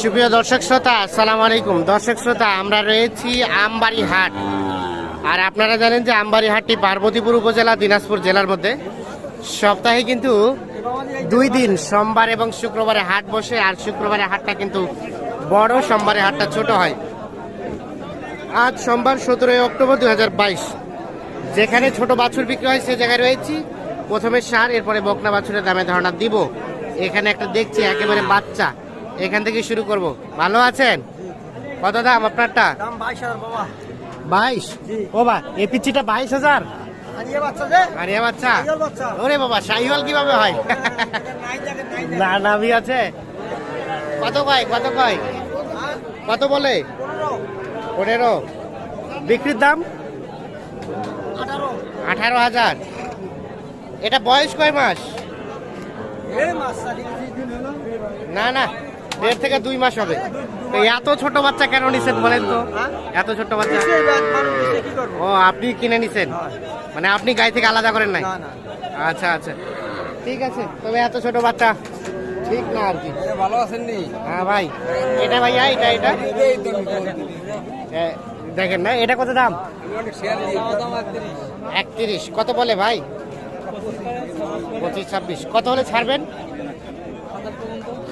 সুপ্রিয় দর্শক শ্রোতা, আসসালামু আলাইকুম। দর্শক শ্রোতা, আমরা রয়েছি আমবাড়ি হাট আর আপনারা জানেন যে আমবাড়ি হাটটি পার্বতীপুর উপজেলা, দিনাজপুর জেলার মধ্যে। সপ্তাহে কিন্তু দুই দিন, সোমবার এবং শুক্রবারে হাট বসে, আর শুক্রবারে হাটটা কিন্তু বড়, সোমবারে হাটটা ছোট হয়। আজ সোমবার সতেরোই অক্টোবর দুই হাজার বাইশ। যেখানে ছোট বাছুর বিক্রি হয়, সে জায়গায় রয়েছি। প্রথমে সার, এরপরে বকনা বাছুরের দামে ধারণা দিব। এখানে একটা দেখছি একেবারে বাচ্চা এখান থেকে শুরু করব ভালো আছেন কত দাম আপনারটা বাইশ। ও বা এ পিচ্ছিটা বাইশ হাজার বাচ্চা আর। ওরে বাবা শাহিওয়াল কীভাবে হয় না আছে কত কয় কত কয় কত বলে পনেরো বিক্রির দাম আঠারো হাজার এটা বয়স কয় মাস এই মাস চারি কেজি দিন হলো না না দেড় থেকে দুই মাস হবে। তো এত ছোট বাচ্চা কেন নিছেন বলেন তো? এত ছোট বাচ্চা। ও আপনি কিনে নিছেন। মানে আপনি গাই থেকে আলাদা করেন নাই? আচ্ছা আচ্ছা। ঠিক আছে তবে এত ছোট বাচ্চা ঠিক না আর কি। ভালো আছেন নি? হ্যাঁ ভাই। এটা ভাইয়া এটা এটা? দেখেন না এটা কত দাম? একত্রিশ। কত বলে ভাই? পঁচিশ ছাব্বিশ। কত হলে ছাড়বেন?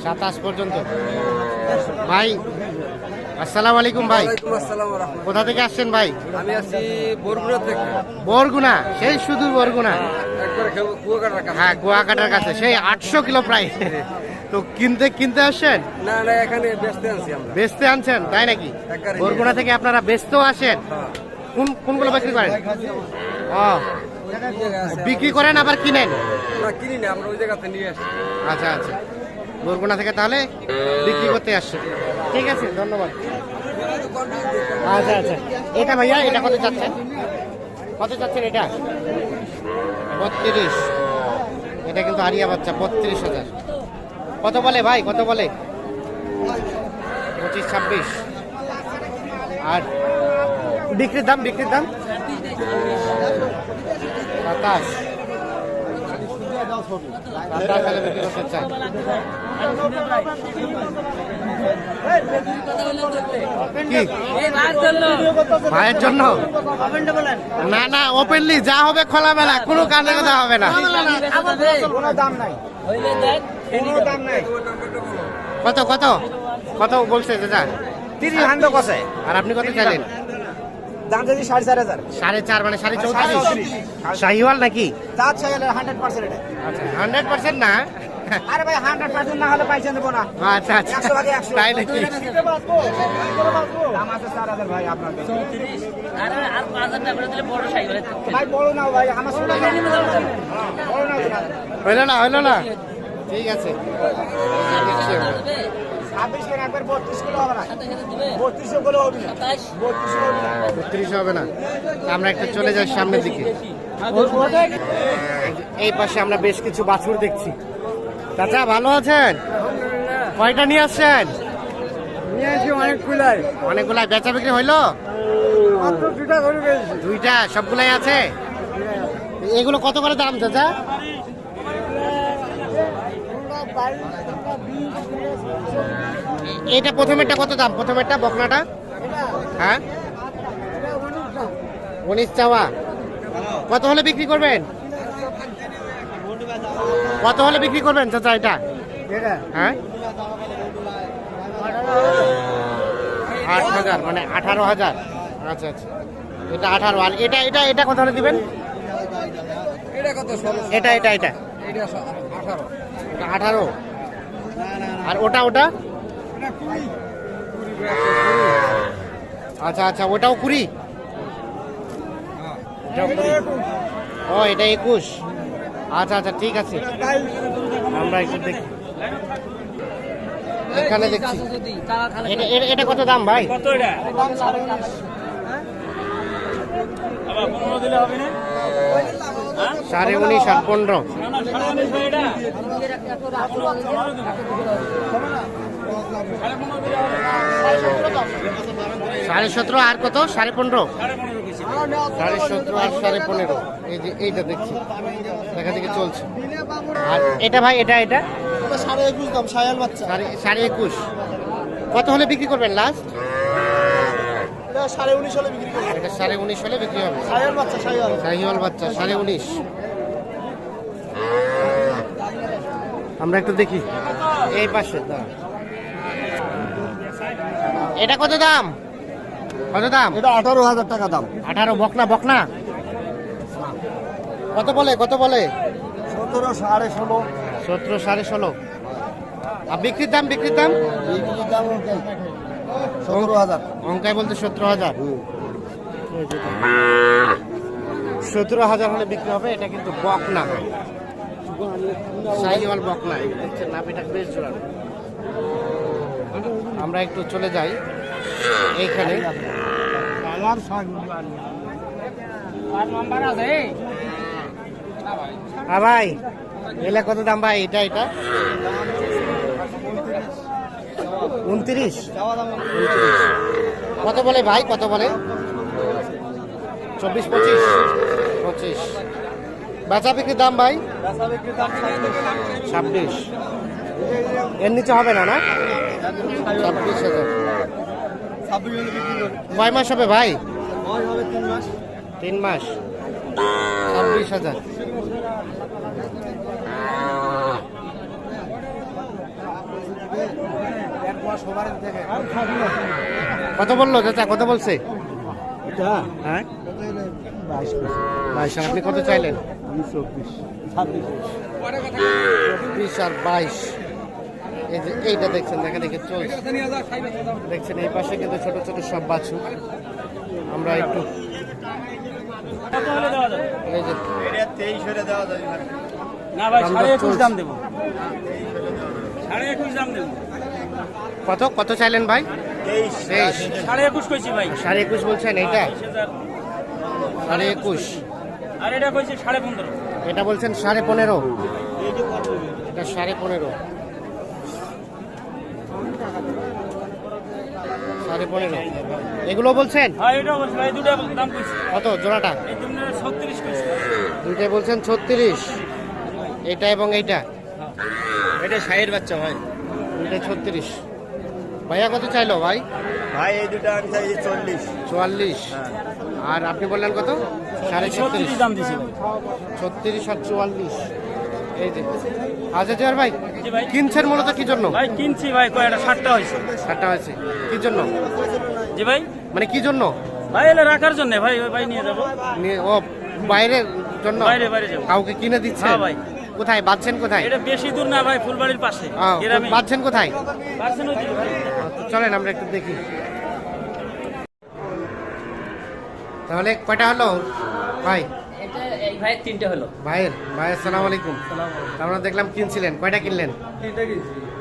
সাতাশ পর্যন্ত। ভাই আসসালামু আলাইকুম ভাই। কোথা থেকে আসছেন ভাই? আমি আছি বরগুনা থেকে। বরগুনা? সেই শুধু বরগুনা। কাছে। হ্যাঁ কুয়াকাটার কাছে। সেই আটশো কিলো প্রায়। তো কিনতে কিনতে আসছেন? না না এখানে আমরা। বেচতে আনছেন তাই নাকি? বরগুনা থেকে আপনারা বেচতেও আসেন হ্যাঁ। কোন কোনগুলো বিক্রি করেন? ও বিক্রি করেন আবার কিনেন? না কিনি না আমরা ওই জায়গাতে নিয়ে আসি। আচ্ছা আচ্ছা। বরগুনা থেকে তাহলে বিক্রি করতে আসছে। ঠিক আছে ধন্যবাদ। আচ্ছা আচ্ছা। এটা ভাইয়া এটা কত চাচ্ছেন? কত চাচ্ছেন এটা? বত্রিশ। এটা কিন্তু আরিয়া বাচ্চা বত্রিশ হাজার। কত বলে ভাই কত বলে? পঁচিশ ছাব্বিশ। আর বিক্রির দাম বিক্রির দাম? সাতাশ সাতাশ হলে বিক্রি করতে চাই। কি? ভাইয়ের জন্য? না না ওপেনলি যা হবে খোলামেলা কোনো কানে কথা হবে না। কোনো দাম নাই দাম নাই কত কত? কত বলছে দাদা তিরিশ হান্ড কষে। আর আপনি কত চাইলেন? দাম সাড়ে চার হাজার। সাড়ে চার মানে সাড়ে চৌত্রিশ। শাহিওয়াল নাকি? হান্ড্রেড পার্সেন্ট এটা। হান্ড্রেড পার্সেন্ট না? আরে ভাই হান্ড্রেড পার্সেন্ট না হলে পয়সা দেবো না। আচ্ছা আচ্ছা। একশো ভাগে একশো। তাই নাকি? দাম আছে চার হাজার ভাই আপনার বড় না ভাই আমার বড় না হইল না হইল না। ঠিক আছে। ছাব্বিশ কেন একবার বত্রিশ কিলো হবে না। বত্রিশ কিলো হবে না। বত্রিশ হবে না। বত্রিশ হবে না। আমরা একটু চলে যাই সামনের দিকে। এই পাশে আমরা বেশ কিছু বাছুর দেখছি। চাচা ভালো আছেন? কয়টা নিয়ে আসছেন? নিয়ে আসি অনেক কুলাই অনেকগুলা বেচা বিক্রি হইল? দুইটা সবগুলাই আছে? এগুলো কত করে দাম চাচা? এটা প্রথমেরটা কত দাম? প্রথমেরটা বকনাটা? হ্যাঁ? উনিশ চাওয়া। কত হলে বিক্রি করবেন? কত হলে বিক্রি করবেন চাচা এটা? হ্যাঁ? আট হাজার মানে আঠারো হাজার। আচ্ছা আচ্ছা। এটা আঠারো। আর এটা এটা এটা কত হলে দিবেন? এটা কত? এটা এটা এটা। আঠারো। এটা আঠারো। আর ওটা ওটা? আচ্ছা আচ্ছা ওটাও কুড়ি? ও এটা একুশ। আচ্ছা আচ্ছা ঠিক আছে। আমরা একটু দেখি। এখানে দেখছি। এটা কত দাম ভাই? সাড়ে উনিশ আর পনেরো। সাড়ে সতেরো আর কত? সাড়ে পনেরো? সাড়ে সতেরো আর সাড়ে পনেরো। এই যে এইটা দেখছি। দেখা দেখি চলছে। আর এটা ভাই এটা এটা? সাড়ে একুশ দাম সায়াল বাচ্চা। সাড়ে সাড়ে একুশ। কত হলে বিক্রি করবেন লাস্ট সাড়ে উনিশ হলে বিক্রি করব এটা সাড়ে উনিশ হলে বিক্রি হবে। সায়াল বাচ্চা সায়াল। শাহিওয়াল বাচ্চা সাড়ে উনিশ। আমরা একটু দেখি। এই পাশে। এটা কত দাম? কত দাম? এটা আঠারো হাজার টাকা দাম। আঠারো বকনা বকনা? কত বলে কত বলে? সতেরো সাড়ে ষোলো। সতেরো সাড়ে ষোলো। আর বিক্রির দাম বিক্রির দাম? বিক্রির দাম সতেরো হাজার। অঙ্কায় বলতে সতেরো হাজার। সতেরো হাজার হলে বিক্রি হবে এটা কিন্তু বকনা। সাইওয়াল বকনা নাপিটা বেশ জোরানো আমরা একটু চলে যাই এইখানে। হ্যাঁ ভাই এলে কত দাম ভাই? এটা এটা? উনত্রিশ। কত বলে ভাই? কত বলে? চব্বিশ পঁচিশ? পঁচিশ। বেচা বিক্রির দাম ভাই? ছাব্বিশ। এর নিচে হবে না না? ছাব্বিশ হাজার। কয় মাস হবে ভাই? তিন মাস? ছাব্বিশ হাজার। কত বলল চাচা কত বলছে? এটা? হ্যাঁ? বাইশ। বাইশ আপনি কত চাইলেন? চব্বিশ ছাব্বিশ চব্বিশ আর বাইশ। এই যে এইটা দেখছেন দেখা দেখে চলছে দেখছেন এই পাশে কিন্তু ছোট ছোট সব বাছু আমরা একটু এই যে না ভাই সাড়ে একুশ দাম দেবো। সাড়ে একুশ দাম দেবো। কত কত চাইলেন ভাই? সাড়ে একুশ কইছি ভাই। সাড়ে একুশ বলছেন এইটা? সাড়ে একুশ। আর এটা কইছি সাড়ে পনেরো। এটা বলছেন সাড়ে পনেরো। এটা সাড়ে পনেরো। সাড়ে পনেরো। এগুলো বলছেন? হ্যাঁ এটাও বলছি ভাই দুটা দাম কইছি। কত জোড়াটা? দুইটাই বলছেন ছত্রিশ। এটা এবং এইটা? এটা ষাটের বাচ্চা ভাই। দুইটাই ছত্রিশ। ভাইয়া কত চাইলো ভাই? ভাই এই দুটো আমি চাইছি চল্লিশ। চুয়াল্লিশ। আর আপনি বললেন কত? সাড়ে ছত্রিশ দাম ভাই। ছত্রিশ আর চুয়াল্লিশ। এই যে। আচ্ছা জয়ার ভাই ভাই। কিনছেন মূলত কি জন্য? ভাই কিনছি ভাই কয়টা হয়েছে। কি জন্য? জি ভাই। মানে কি জন্য? ভাই এলে রাখার জন্য ভাই ভাই নিয়ে যাব। নিয়ে- ও বাইরের জন্য? বাইরে বাইরে যাব। কাউকে কিনে দিচ্ছে? হ্যাঁ ভাই। কোথায়? বাঁধছেন কোথায়? এটা বেশি দূর না ভাই ফুলবাড়ির পাশে আহ, বাঁধছেন কোথায়? চলেন আমরা একটু দেখি। তাহলে কয়টা হলো? ভাই। তিনটে হলো। ভাইয়ের? ভাই আসসালামু আলাইকুম। দেখলাম কিনছিলেন। কয়টা কিনলেন? তিনটা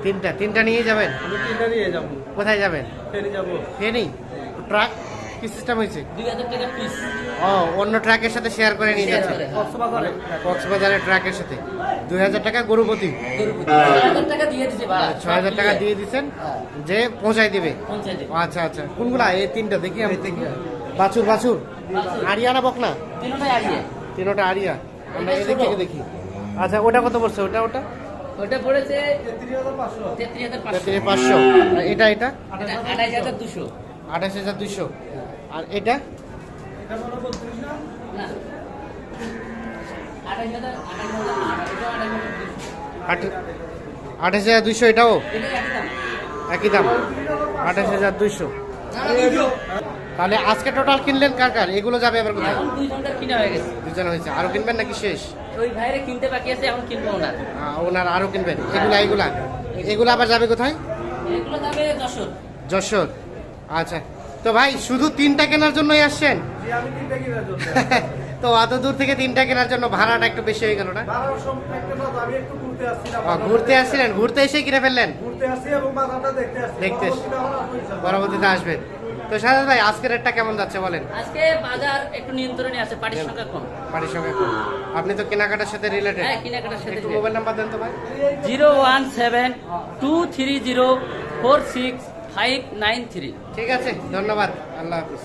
তিনটা। তিনটা নিয়ে যাবেন? তিনটা নিয়ে যাব। কোথায় যাবেন? ফেরি যাব। ফেনি ট্রাক? কি সিস্টেম হয়েছে? ও অন্য ট্রাকের সাথে শেয়ার করে নিয়ে যাচ্ছে কক্সবাজারের ট্রাকের সাথে। দুই হাজার টাকা গরুপতি। ছয় হাজার টাকা দিয়ে দিচ্ছেন যে পৌঁছায় দিবে। আচ্ছা আচ্ছা। কোনগুলা? এই তিনটা দেখি আমি। দেখি বাছুর বাছুর। আরিয়া না বকনা? তিনোটা আরিয়া আমরা এদিক থেকে দেখি। আচ্ছা ওটা কত পড়ছে? ওটা ওটা? ওটা পড়েছে তেত্রিশ পাঁচশো। এটা এটা? আড়াইশ হাজার দুশো। আঠাশ হাজার দুইশো আর এটা? হাজার দুশো। আঠাশ হাজার দুইশো এটাও? এটা একই দাম। একই দাম। আঠাশ হাজার দুইশো তাহলে আজকে টোটাল কিনলেন কার কার? এগুলো যাবে আবার কোথায়? এখন দুই ঘণ্টার কিনা হয়ে গেছে। দুজন হয়েছে। আরও কিনবেন নাকি শেষ? ওই ভাইরে কিনতে বাকি আছে এখন কিনবো না আহ, ওনার আরও কিনবেন। এগুলা এগুলা। এগুলো আবার যাবে কোথায়? এগুলো যাবে যশোর। যশোর। আচ্ছা। তো ভাই শুধু তিনটা কেনার জন্যই আসছেন? আমি তিনটা কিনার জন্য। তো অত দূর থেকে তিনটা কেনার জন্য ভাড়াটা একটু বেশি হয়ে গেল না? ঘুরতে আসছিলাম আহ, ঘুরতে আসছিলেন? ঘুরতে এসে কিনে ফেললেন? ঘুরতে আসছি এবং বাজারটা দেখতে। পরবর্তীতে আসবেন। তো সাজাদ ভাই আজকের রেটটা কেমন যাচ্ছে বলেন? আজকে বাজার একটু নিয়ন্ত্রণে আছে পাটির সংখ্যা কম। বাড়ির সঙ্গে আপনি তো কেনাকাটার সাথে রিলেটেড হ্যাঁ কেনাকাটার সাথে একটু মোবাইল নাম্বার দেন তো ভাই। Zero one seven two three zero four six five nine three. ঠিক আছে ধন্যবাদ। আল্লাহ হাফিজ।